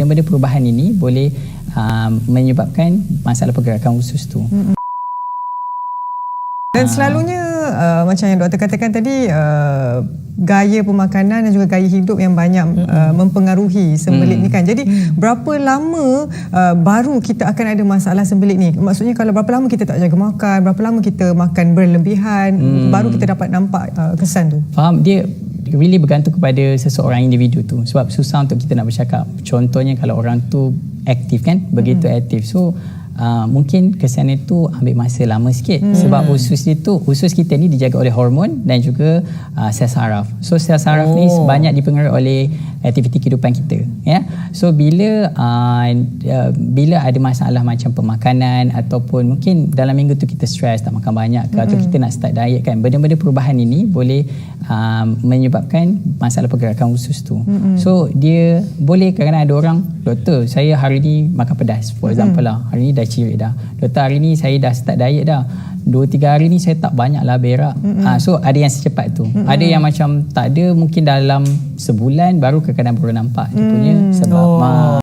benda-benda perubahan ini boleh uh, menyebabkan masalah pergerakan usus tu. Hmm. Dan selalunya uh, macam yang doktor katakan tadi uh, gaya pemakanan dan juga gaya hidup yang banyak uh, mempengaruhi sembelit ni kan. Jadi berapa lama uh, baru kita akan ada masalah sembelit ni? Maksudnya kalau berapa lama kita tak jaga makan, berapa lama kita makan berlebihan baru kita dapat nampak uh, kesan tu. Faham? Dia really bergantung kepada seseorang individu tu sebab susah untuk kita nak bercakap. Contohnya kalau orang tu aktif kan, begitu aktif. So uh, mungkin kesan itu ambil masa lama sikit hmm. sebab usus itu usus kita ni dijaga oleh hormon dan juga uh, sel saraf. So sel saraf oh. ni banyak dipengaruhi oleh aktiviti kehidupan kita ya. So bila uh, uh, bila ada masalah macam pemakanan ataupun mungkin dalam minggu tu kita stres tak makan banyak ke hmm. atau kita nak start diet kan benda-benda perubahan ini boleh uh, menyebabkan masalah pergerakan usus tu. Hmm. So dia boleh kadang-kadang ada orang doktor saya hari ni makan pedas for example hmm. lah hari ni dah cirit dah. Doktor hari ni saya dah start diet dah. Dua tiga hari ni saya tak banyak lah berak. Mm-hmm. Ha, so ada yang secepat tu. Mm-hmm. Ada yang macam tak ada mungkin dalam sebulan baru kadang-kadang baru nampak dia punya sebab oh.